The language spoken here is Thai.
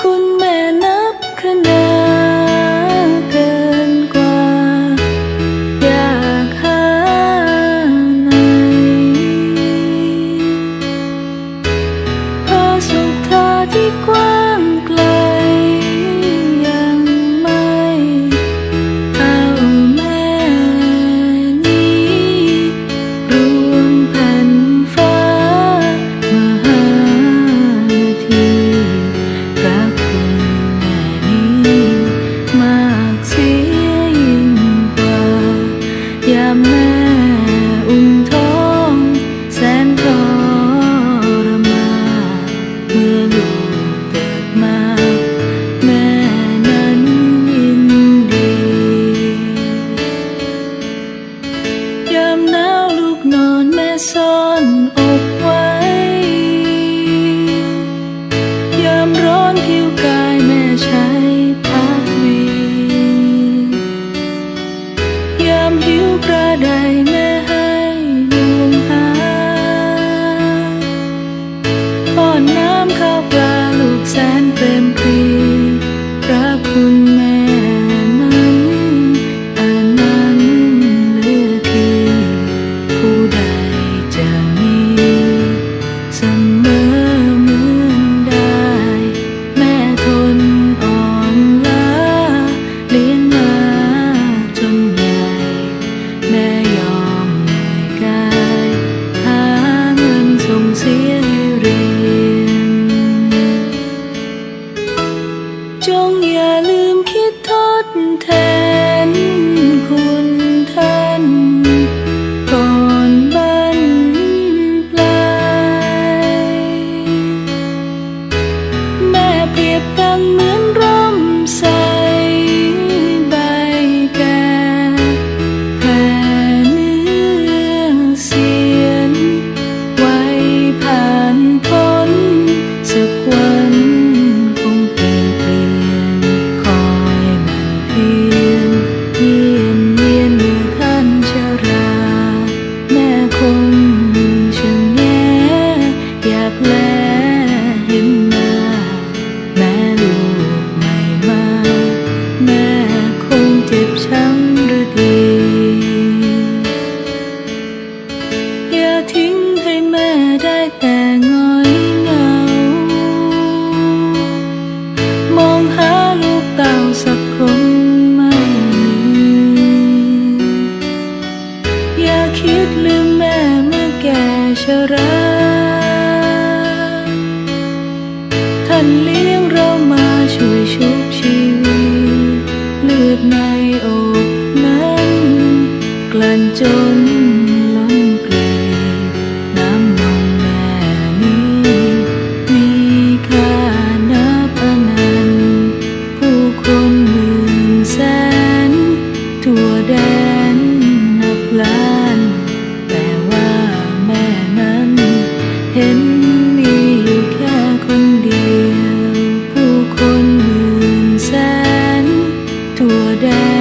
คุณไม่ แสนเปรมปรี คิดลืมแม่เมื่อแก่ชรา today.